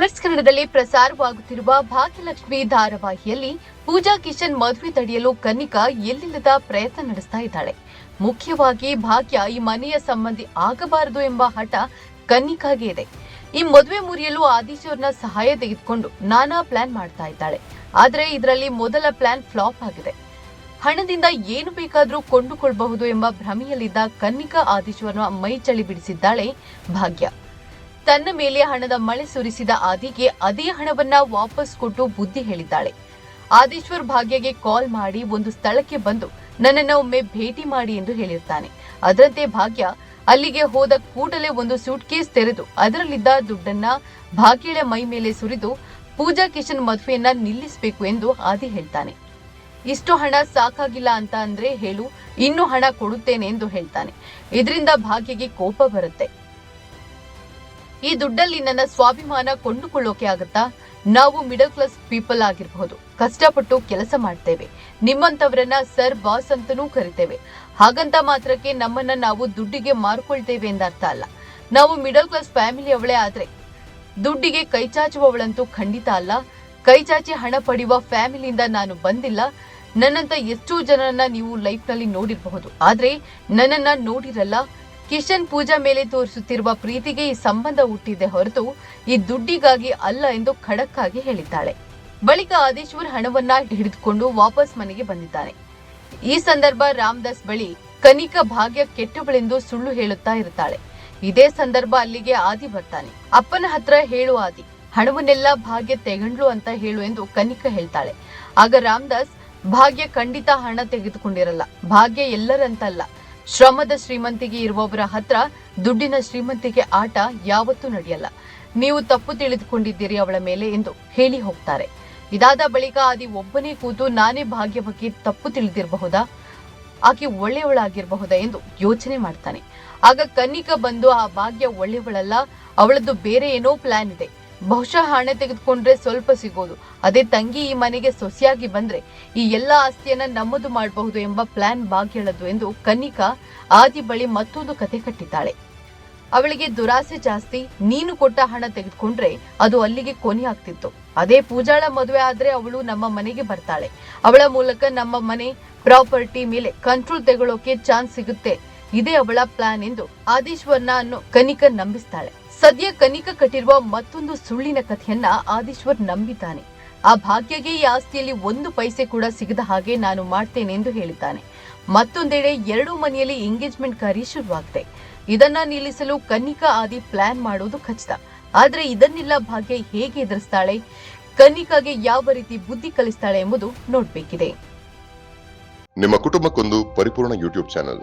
Colours ಕನ್ನಡದಲ್ಲಿ ಪ್ರಸಾರವಾಗುತ್ತಿರುವ ಭಾಗ್ಯಲಕ್ಷ್ಮಿ ಧಾರಾವಾಹಿಯಲ್ಲಿ ಪೂಜಾ ಕಿಶನ್ ಮದುವೆ ತಡೆಯಲು ಕನ್ನಿಕಾ ಎಲ್ಲಿಲ್ಲದ ಪ್ರಯತ್ನ ನಡೆಸ್ತಾ ಇದ್ದಾಳೆ. ಮುಖ್ಯವಾಗಿ ಭಾಗ್ಯ ಈ ಮನೆಯ ಸಂಬಂಧಿ ಆಗಬಾರದು ಎಂಬ ಹಠ ಕನ್ನಿಕಾಗೆ ಇದೆ. ಈ ಮದುವೆ ಮುರಿಯಲು ಆದಿಶೋರ್ನ ಸಹಾಯ ತೆಗೆದುಕೊಂಡು ನಾನಾ ಪ್ಲಾನ್ ಮಾಡ್ತಾ ಇದ್ದಾಳೆ. ಆದರೆ ಇದರಲ್ಲಿ ಮೊದಲ ಪ್ಲಾನ್ ಫ್ಲಾಪ್ ಆಗಿದೆ. ಹಣದಿಂದ ಏನು ಬೇಕಾದರೂ ಕೊಂಡುಕೊಳ್ಳಬಹುದು ಎಂಬ ಭ್ರಮೆಯಲ್ಲಿದ್ದ ಕನ್ನಿಕಾ ಆದಿಶ್ವರ್ನ ಮೈ ಚಳಿ ಬಿಡಿಸಿದ್ದಾಳೆ ಭಾಗ್ಯ. ತನ್ನ ಮೇಲೆ ಹಣದ ಮಳೆ ಸುರಿಸಿದ ಆದಿಗೆ ಅದೇ ಹಣವನ್ನ ವಾಪಸ್ ಕೊಟ್ಟು ಬುದ್ಧಿ ಹೇಳಿದ್ದಾಳೆ. ಆದೇಶ್ವರ್ ಭಾಗ್ಯಗೆ ಕಾಲ್ ಮಾಡಿ ಒಂದು ಸ್ಥಳಕ್ಕೆ ಬಂದು ನನ್ನನ್ನು ಒಮ್ಮೆ ಭೇಟಿ ಮಾಡಿ ಎಂದು ಹೇಳಿರ್ತಾನೆ. ಅದರಂತೆ ಭಾಗ್ಯ ಅಲ್ಲಿಗೆ ಹೋದ ಕೂಡಲೇ ಒಂದು ಸೂಟ್ ಕೇಸ್ ತೆರೆದು ಅದರಲ್ಲಿದ್ದ ದುಡ್ಡನ್ನ ಭಾಗ್ಯಳ ಮೈ ಮೇಲೆ ಸುರಿದು ಪೂಜಾ ಕಿಶನ್ ಮದುವೆಯನ್ನ ನಿಲ್ಲಿಸಬೇಕು ಎಂದು ಆದಿ ಹೇಳ್ತಾನೆ. ಇಷ್ಟು ಹಣ ಸಾಕಾಗಿಲ್ಲ ಅಂತ ಅಂದ್ರೆ ಹೇಳು, ಇನ್ನು ಹಣ ಕೊಡುತ್ತೇನೆ ಎಂದು ಹೇಳ್ತಾನೆ. ಇದರಿಂದ ಭಾಗ್ಯಗೆ ಕೋಪ ಬರುತ್ತೆ. ಈ ದುಡ್ಡಲ್ಲಿ ನನ್ನ ಸ್ವಾಭಿಮಾನ ಕೊಂಡುಕೊಳ್ಳೋಕೆ ಆಗುತ್ತಾ? ನಾವು ಮಿಡಲ್ ಕ್ಲಾಸ್ ಪೀಪಲ್ ಆಗಿರಬಹುದು. ಕಷ್ಟಪಟ್ಟು ಕೆಲಸ ಮಾಡ್ತೇವೆ. ನಿಮ್ಮಂತವರನ್ನ ಸರ್ ಬಾಸ್ ಅಂತನೂ ಕರಿತೇವೆ. ಹಾಗಂತ ಮಾತ್ರಕ್ಕೆ ನಮ್ಮನ್ನ ನಾವು ದುಡ್ಡಿಗೆ ಮಾರ್ಕೊಳ್ತೇವೆ ಎಂದರ್ಥ ಅಲ್ಲ. ನಾವು ಮಿಡಲ್ ಕ್ಲಾಸ್ ಫ್ಯಾಮಿಲಿ ಅವಳೇ ಆದ್ರೆ. ದುಡ್ಡಿಗೆ ಕೈಚಾಚುವವಳಂತೂ ಖಂಡಿತ ಅಲ್ಲ. ಕೈಚಾಚಿ ಹಣ ಪಡೆಯುವ ಫ್ಯಾಮಿಲಿಯಿಂದ ನಾನು ಬಂದಿಲ್ಲ. ನನ್ನಂತ ಎಷ್ಟೋ ಜನರನ್ನ ನೀವು ಲೈಫ್ನಲ್ಲಿ ನೋಡಿರಬಹುದು. ಆದ್ರೆ ನನ್ನನ್ನ ನೋಡಿರಲ್ಲ. ಕಿಶನ್ ಪೂಜಾ ಮೇಲೆ ತೋರಿಸುತ್ತಿರುವ ಪ್ರೀತಿಗೆ ಈ ಸಂಬಂಧ ಹುಟ್ಟಿದೆ ಹೊರತು ಈ ದುಡ್ಡಿಗಾಗಿ ಅಲ್ಲ ಎಂದು ಖಡಕ್ ಆಗಿ ಹೇಳಿದ್ದಾಳೆ. ಬಳಿಕ ಆದೇಶ್ವರ್ ಹಣವನ್ನ ಹಿಡಿದುಕೊಂಡು ವಾಪಸ್ ಮನೆಗೆ ಬಂದಿದ್ದಾನೆ. ಈ ಸಂದರ್ಭ ರಾಮದಾಸ್ ಬಳಿ ಕನಿಕಾ ಭಾಗ್ಯ ಕೆಟ್ಟವಳೆಂದು ಸುಳ್ಳು ಹೇಳುತ್ತಾ ಇರುತ್ತಾಳೆ ಇದೇ ಸಂದರ್ಭ ಅಲ್ಲಿಗೆ ಆದಿ ಬರ್ತಾನೆ. ಅಪ್ಪನ ಹತ್ರ ಹೇಳು ಆದಿ, ಹಣವನ್ನೆಲ್ಲ ಭಾಗ್ಯ ತೆಗಂಡ್ಲು ಅಂತ ಹೇಳು ಎಂದು ಕನಿಕ ಹೇಳ್ತಾಳೆ. ಆಗ ರಾಮದಾಸ್, ಭಾಗ್ಯ ಖಂಡಿತ ಹಣ ತೆಗೆದುಕೊಂಡಿರಲ್ಲ, ಭಾಗ್ಯ ಎಲ್ಲರಂತಲ್ಲ ಶ್ರಮದ ಶ್ರೀಮಂತಿಗೆ ಇರುವವರ ಹತ್ರ ದುಡ್ಡಿನ ಶ್ರೀಮಂತಿಗೆ ಆಟ ಯಾವತ್ತೂ ನಡೆಯಲ್ಲ. ನೀವು ತಪ್ಪು ತಿಳಿದುಕೊಂಡಿದ್ದೀರಿ ಅವಳ ಮೇಲೆ ಎಂದು ಹೇಳಿ ಹೋಗ್ತಾರೆ. ಇದಾದ ಬಳಿಕ ಆದಿ ಒಬ್ಬನೇ ಕೂತು ನಾನೇ ಭಾಗ್ಯ ಬಗ್ಗೆ ತಪ್ಪು ತಿಳಿದಿರಬಹುದಾ? ಆಕೆ ಒಳ್ಳೆಯವಳಾಗಿರಬಹುದಾ ಎಂದು ಯೋಚನೆ ಮಾಡ್ತಾನೆ. ಆಗ ಕನ್ನಿಕ ಬಂದು, ಆ ಭಾಗ್ಯ ಒಳ್ಳೆಯವಳಲ್ಲ, ಅವಳದ್ದು ಬೇರೆ ಏನೋ ಪ್ಲಾನ್ ಇದೆ. ಬಹುಶಃ ಹಣ ತೆಗೆದುಕೊಂಡ್ರೆ ಸ್ವಲ್ಪ ಸಿಗೋದು. ಅದೇ ತಂಗಿ ಈ ಮನೆಗೆ ಸೊಸೆಯಾಗಿ ಬಂದ್ರೆ ಈ ಎಲ್ಲಾ ಆಸ್ತಿಯನ್ನ ನಮ್ಮದು ಮಾಡಬಹುದು ಎಂಬ ಪ್ಲಾನ್ ಭಾಗ್ಯಳದು ಎಂದು ಕನಿಕಾ ಆದಿ ಬಳಿ ಮತ್ತೊಂದು ಕತೆ ಕಟ್ಟಿದ್ದಾಳೆ. ಅವಳಿಗೆ ದುರಾಸೆ ಜಾಸ್ತಿ, ನೀನು ಕೊಟ್ಟ ಹಣ ತೆಗೆದುಕೊಂಡ್ರೆ ಅದು ಅಲ್ಲಿಗೆ ಕೊನೆ ಆಗ್ತಿತ್ತು. ಅದೇ ಪೂಜಾಳ ಮದುವೆ ಆದ್ರೆ ಅವಳು ನಮ್ಮ ಮನೆಗೆ ಬರ್ತಾಳೆ. ಅವಳ ಮೂಲಕ ನಮ್ಮ ಮನೆ, ಪ್ರಾಪರ್ಟಿ ಮೇಲೆ ಕಂಟ್ರೋಲ್ ತೆಗೊಳ್ಳೋಕೆ ಚಾನ್ಸ್ ಸಿಗುತ್ತೆ. ಇದೇ ಅವಳ ಪ್ಲಾನ್ ಎಂದು ಆದೀಶ್ವರ್ನ ಅನ್ನು ಕನಿಕ ನಂಬಿಸ್ತಾಳೆ. ಸದ್ಯ ಕನಿಕ ಕಟ್ಟಿರುವ ಮತ್ತೊಂದು ಸುಳ್ಳಿನ ಕಥೆಯನ್ನ ಆದೀಶ್ವರ್ ನಂಬಿದ್ದಾನೆ. ಆ ಭಾಗ್ಯಗೆ ಈ ಆಸ್ತಿಯಲ್ಲಿ ಒಂದು ಪೈಸೆ ಕೂಡ ಸಿಗದ ಹಾಗೆ ನಾನು ಮಾಡ್ತೇನೆ ಎಂದು ಹೇಳಿದ್ದಾನೆ. ಮತ್ತೊಂದೆಡೆ ಎರಡೂ ಮನೆಯಲ್ಲಿ ಎಂಗೇಜ್ಮೆಂಟ್ ಕಾರ್ಯ ಶುರುವಾಗಿದೆ. ಇದನ್ನ ನಿಲ್ಲಿಸಲು ಕನಿಕಾ ಆದಿ ಪ್ಲಾನ್ ಮಾಡೋದು ಖಚಿತ. ಆದ್ರೆ ಇದನ್ನೆಲ್ಲ ಭಾಗ್ಯ ಹೇಗೆ ಎದುರಿಸ್ತಾಳೆ? ಕನಿಕಾಗೆ ಯಾವ ರೀತಿ ಬುದ್ಧಿ ಕಲಿಸ್ತಾಳೆ ಎಂಬುದು ನೋಡ್ಬೇಕಿದೆ. ನಿಮ್ಮ ಕುಟುಂಬಕ್ಕೊಂದು ಪರಿಪೂರ್ಣ ಯೂಟ್ಯೂಬ್ ಚಾನಲ್